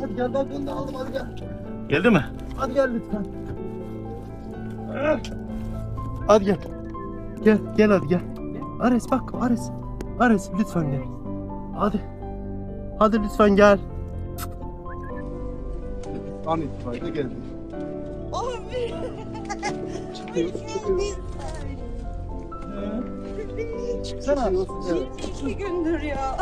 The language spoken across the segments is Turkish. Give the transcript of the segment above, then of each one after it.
Hadi gel bak bunu da aldım hadi gel. Geldi mi? Hadi gel lütfen. Hadi gel. Gel gel hadi gel. Ares bak Ares. Ares lütfen gel. Hadi. Hadi lütfen gel. An itibariyle geldi. Abi. Çıksana. İki gündür ya.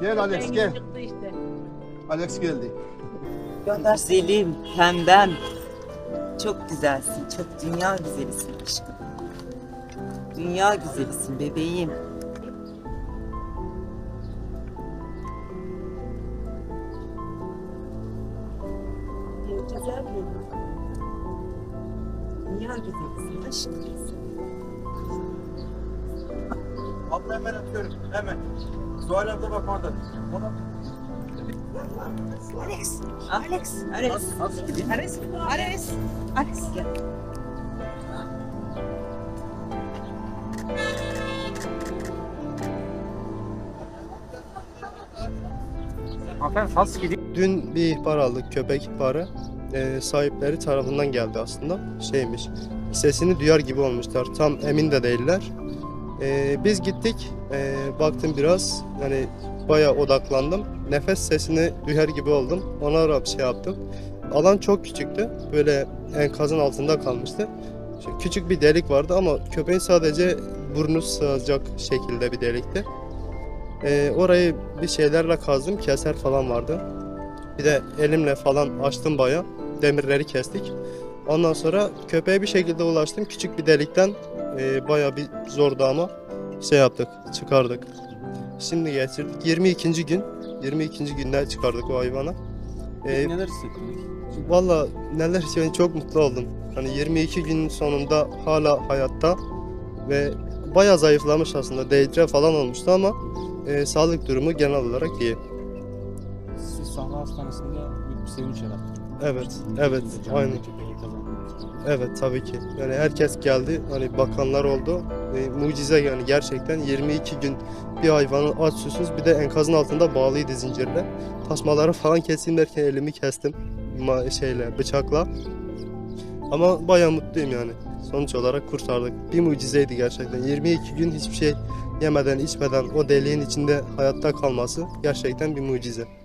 Gel Alex, gel. Alex geldi. Güzelim, pembem. Çok güzelsin, çok dünya güzelisin aşkım. Dünya güzelisin bebeğim. Güzel benim. Dünya güzelisin aşkım. Abla hemen atıyorum. Hemen. Zuhal abla bak orada. Alex, Alex, Alex. Ares, Ares, Ares gel. Hanımefendi gideyim? Dün bir ihbar aldık köpek ihbarı. Ee, sahipleri tarafından geldi aslında. Şeymiş. Sesini duyar gibi olmuşlar. Tam emin de değiller. Ee, biz gittik. Ee, baktım biraz. Yani bayağı odaklandım. Nefes sesini duyar gibi oldum. Ona rağmen şey yaptım. Alan çok küçüktü. Böyle enkazın altında kalmıştı. Küçük bir delik vardı ama köpeğin sadece burnu sığacak şekilde bir delikti. Ee, orayı bir şeylerle kazdım. Keser falan vardı. Bir de elimle falan açtım baya. Demirleri kestik. Ondan sonra köpeğe bir şekilde ulaştım. Küçük bir delikten e, baya bir zordu ama şey yaptık, çıkardık. Şimdi getirdik. 22. gün. 22. günde çıkardık o hayvanı. Ee, Neler hissettiniz? Valla neler için çok mutlu oldum. Hani 22 gün sonunda hala hayatta ve bayağı zayıflamış aslında. Dehidre falan olmuştu ama e, sağlık durumu genel olarak iyi. Sahne hastanesinde büyük bir sevinç yarattınız. Evet, evet, kazandınız. Evet tabii ki. Yani herkes geldi. Hani bakanlar oldu. E, mucize yani gerçekten 22 gün bir hayvanı aç susuz bir de enkazın altında bağlıydı zincirle. Tasmaları falan keseyim derken elimi kestim. Ma şeyle bıçakla. Ama bayağı mutluyum yani. Sonuç olarak kurtardık. Bir mucizeydi gerçekten. 22 gün hiçbir şey yemeden içmeden o deliğin içinde hayatta kalması gerçekten bir mucize.